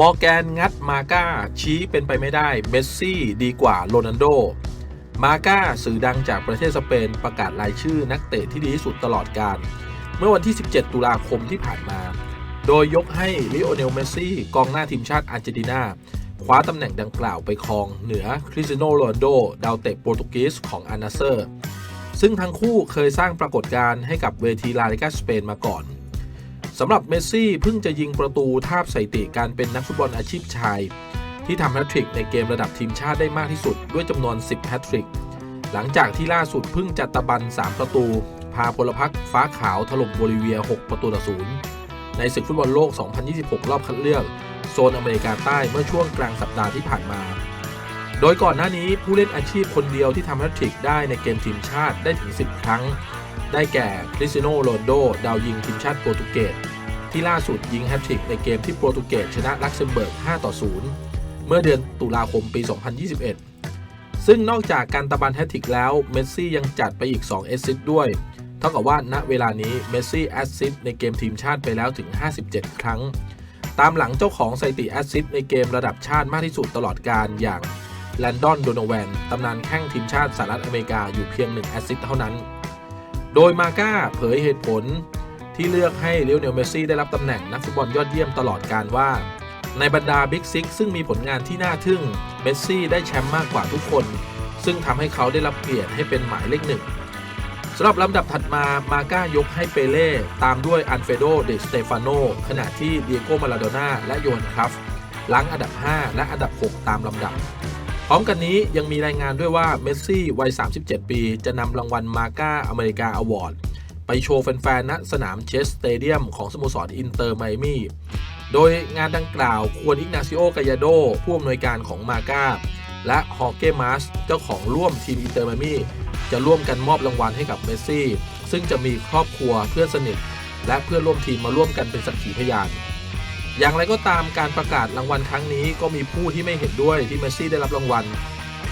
มอร์แกนงัดมาก้าชี้เป็นไปไม่ได้ เมสซี่ดีกว่าโรนัลโด มาก้าสื่อดังจากประเทศสเปนประกาศรายชื่อนักเตะที่ดีที่สุดตลอดการ เมื่อวันที่ 17 ตุลาคมที่ผ่านมา โดยยกให้ลิโอเนล เมสซี่ กองหน้าทีมชาติอาร์เจนตินาคว้าตำแหน่งดังกล่าวไปครองเหนือคริสเตียโนโรนัลโด ดาวเตะโปรตุเกสของอานาเซอร์ ซึ่งทั้งคู่เคยสร้างปรากฏการณ์ให้กับเวทีลาลิกาสเปนมาก่อน สำหรับเมสซี่เพิ่งจะยิงประตูทาบสถิติการเป็นนักฟุตบอลอาชีพชาย ที่ทำแฮตทริกในเกมระดับทีมชาติได้มากที่สุดด้วยจำนวน 10 แฮตทริก หลังจากที่ล่าสุดเพิ่งจัดตะบัน 3 ประตู พาพลพรรคฟ้าขาวถล่มโบลิเวีย 6 ประตูต่อศูนย์ในศึกฟุตบอลโลก 2026 รอบคัดเลือก โซนอเมริกาใต้เมื่อช่วงกลางสัปดาห์ที่ผ่านมา โดยก่อนหน้านี้ผู้เล่นอาชีพคนเดียวที่ทำแฮตทริกได้ในเกมทีมชาติได้ถึง 10 ครั้ง ได้แก่คริสตียโนโรนโด ดาวยิงทีมชาติโปรตุเกสที่ล่าสุดยิงแฮตทริกในเกมที่โปรตุเกสชนะลักเซมเบิร์ก 5 ต่อ 0 เมื่อเดือนตุลาคมปี 2021 ซึ่งนอกจากการตะบันแฮตทริกแล้ว เมสซี่ยังจัดไปอีก 2 แอสซิสต์ด้วย เท่ากับว่าณเวลานี้เมสซี่แอสซิสต์ในเกมทีมชาติไปแล้วถึง 57 ครั้ง ตามหลังเจ้าของสถิติแอสซิสต์ในเกมระดับชาติมากที่สุดตลอดการอย่างแลนดอนโดนแวนตำนานแข้งทีมชาติสหรัฐอเมริกาอยู่เพียง1แอสซิสต์เท่านั้น โดยมาก้าเผยเหตุผลที่เลือกให้เลโอเนลเมซี่ได้รับตำแหน่งนักฟุตบอลยอดเยี่ยมตลอดการว่า ในบรรดาบิ๊กซิกซึ่งมีผลงานที่น่าทึ่งเมสซี่ได้แชมป์มากกว่าทุกคน ซึ่งทำให้เขาได้รับเกียรติให้เป็นหมายเลขหนึ่งสำหรับลำดับถัดมามาก้ายกให้เปเล่ตามด้วยอันเฟโดเดสเตฟานโนขณะที่เดียโกมาลาโดนาและโยนครัฟล้างอันดับ 5 และอันดับ 6 ตามลำดับ พร้อมกันนี้ยังมีรายงานด้วยว่าเมสซี่วัย 37 ปี จะนำรางวัลมาก้าอเมริกาอวอร์ดไปโชว์แฟนๆณสนามเชสสเตเดียมของสโมสรอินเตอร์ไมอามี่โดยงานดังกล่าวควรอิกนาซิโอกายาโด ผู้อำนวยการของมาก้า และฮอเก้มาสเจ้าของร่วมทีมอินเตอร์ไมอามี่จะร่วมกันมอบรางวัลให้กับเมสซี่ ซึ่งจะมีครอบครัวเพื่อนสนิท และเพื่อนร่วมทีมมาร่วมกันเป็นสักขีพยาน อย่างไรก็ตามการประกาศรางวัลครั้งนี้ก็มีผู้ที่ไม่เห็นด้วยที่เมสซี่ได้รับรางวัล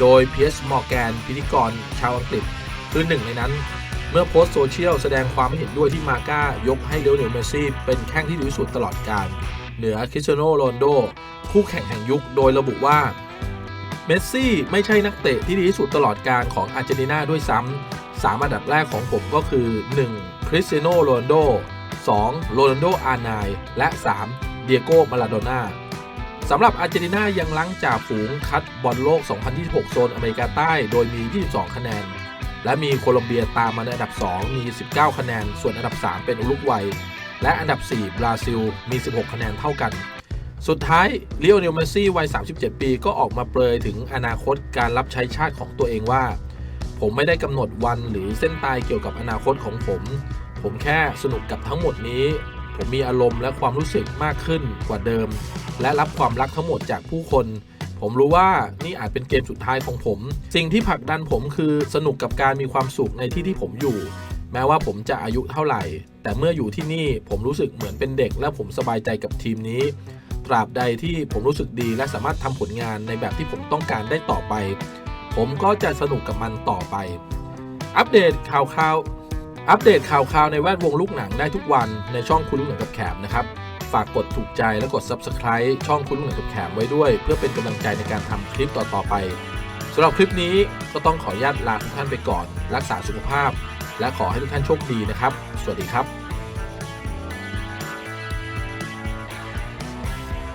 โดยเพียสมอร์แกนพิธีกรชาวอังกฤษคือหนึ่งในนั้น เมื่อโพสต์โซเชียลแสดงความไม่เห็นด้วยที่มาก้ายกให้เลโอเนลเมสซี่เป็นแข้งที่ดีที่สุดตลอดการเหนือคริสเตียโนโรนลโด คู่แข่งแห่งยุคโดยระบุว่าเมสซี่ไม่ใช่นักเตะที่ดีที่สุดตลอดการของอาร์เจนตินาด้วยซ้ำสามอันดับแรกของผมก็คือ 1. คริสเตียโนโรนลโด 2. โรนัลโดอาร์ไนและ 3. เดียโก้ มาลาโดน่าสำหรับอาร์เจนตินายังล้างจ่าฝูงคัดบอลโลก 2026 โซนอเมริกาใต้ โดยมี 22 คะแนน และมีโคลอมเบียตามมาในอันดับ 2 มี 19 คะแนน ส่วนอันดับ 3 เป็นอุรุกวัย และอันดับ 4 บราซิล มี 16 คะแนนเท่ากัน สุดท้ายเลโอเนลเมซี่วัย 37 ปีก็ออกมาเปรยถึงอนาคตการรับใช้ชาติของตัวเองว่า ผมไม่ได้กำหนดวันหรือเส้นตายเกี่ยวกับอนาคตของผม ผมแค่สนุกกับทั้งหมดนี้ มมีอารมณ์และความรู้สึกมากขึ้นกว่าเดิม และรับความรักทั้งหมดจากผู้คน ผมรู้ว่านี่อาจเป็นเกมสุดท้ายของผม สิ่งที่ผลักดันผมคือสนุกกับการมีความสุขในที่ที่ผมอยู่ แม้ว่าผมจะอายุเท่าไหร่ แต่เมื่ออยู่ที่นี่ผมรู้สึกเหมือนเป็นเด็ก และผมสบายใจกับทีมนี้ตราบใดที่ผมรู้สึกดีและสามารถทำผลงานในแบบที่ผมต้องการได้ต่อไป ผมก็จะสนุกกับมันต่อไป อัปเดตข่าวข่าว อัปเดตข่าวคราวในแวดวงลูกหนังได้ทุกวันในช่องคุณลูกหนังกับแขมนะครับ ฝากกดถูกใจและกด Subscribe ช่องคุณลูกหนังกับแขมไว้ด้วย เพื่อเป็นกำลังใจในการทำคลิปต่อๆไปสำหรับคลิปนี้ก็ต้องขออนุญาตลาทุกท่านไปก่อน รักษาสุขภาพ และขอให้ทุกท่านโชคดีนะครับ สวัสดีครับ